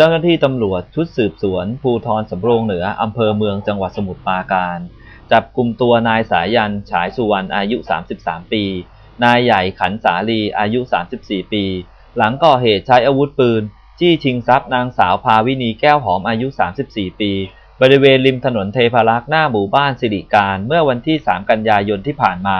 เจ้าหน้าที่ตำรวจชุดสืบสวนภูทรสำโรงเหนืออำเภอเมืองจังหวัดสมุทรปราการ จับกลุ่มตัวนายสายันฉายสุวรรณอายุ 33 ปี นายใหญ่ขันสาลีอายุ 34 ปี หลังก่อเหตุใช้อาวุธปืน จี้ชิงทรัพย์นางสาวภาวินีแก้วหอมอายุ 34 ปี บริเวณริมถนนเทพารักษ์หน้าหมู่บ้านสิริการเมื่อวันที่ 3 กันยายนที่ผ่านมา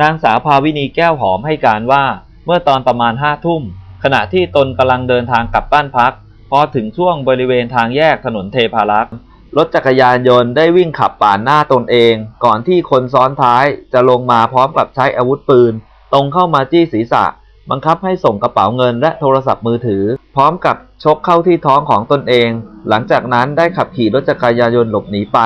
นางสาวภาวินีแก้วหอมให้การว่า เมื่อตอนประมาณห้าทุ่มขณะที่ตนกำลังเดินทางกลับบ้านพัก พอถึงช่วงบริเวณทางแยกถนนเทพารักษ์รถจักรยานยนต์ได้วิ่งขับปาดหน้าตนเอง ก่อนที่คนซ้อนท้ายจะลงมาพร้อมกับใช้อาวุธปืน ตรงเข้ามาจี้ศีรษะ บังคับให้ส่งกระเป๋าเงินและโทรศัพท์มือถือ พร้อมกับชกเข้าที่ท้องของตนเอง หลังจากนั้นได้ขับขี่รถจักรยานยนต์หลบหนีไป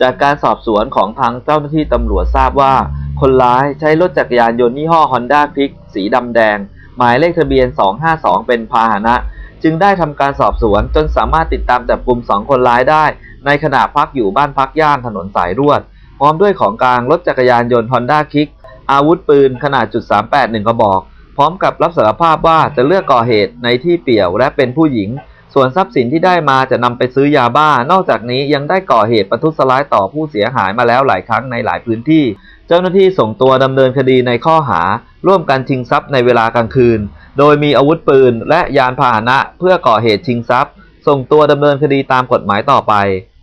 จากการสอบสวนของทางเจ้าหน้าที่ตำรวจทราบว่า คนร้ายใช้รถจักรยานยนต์ยี่ห้อ Honda Click สีดำแดง หมายเลขทะเบียน 252 เป็นพาหนะ จึงได้ทำการสอบสวนจนสามารถติดตามจับกลุ่มสองคนร้ายได้ ในขณะพักอยู่บ้านพักย่านถนนสายรวด พร้อมด้วยของกลางรถจักรยานยนต์ Honda Click อาวุธปืนขนาดจุด38หนึ่งกระบอก พร้อมกับรับสารภาพว่าจะเลือกก่อเหตุในที่เปี่ยวและเป็นผู้หญิง ส่วนทรัพย์สินที่ได้มาจะนำไปซื้อยาบ้า นอกจากนี้ยังได้ก่อเหตุประทุษร้ายต่อผู้เสียหายมาแล้วหลายครั้งในหลายพื้นที่ เจ้าหน้าที่ส่งตัวดำเนินคดีในข้อหา ร่วมกันชิงทรัพย์ในเวลากลางคืน โดยมีอาวุธปืนและยานพาหนะเพื่อก่อเหตุชิงทรัพย์ ส่งตัวดำเนินคดีตามกฎหมายต่อไป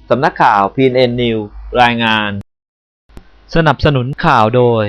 สำนักข่าว PNN News รายงาน สนับสนุนข่าวโดย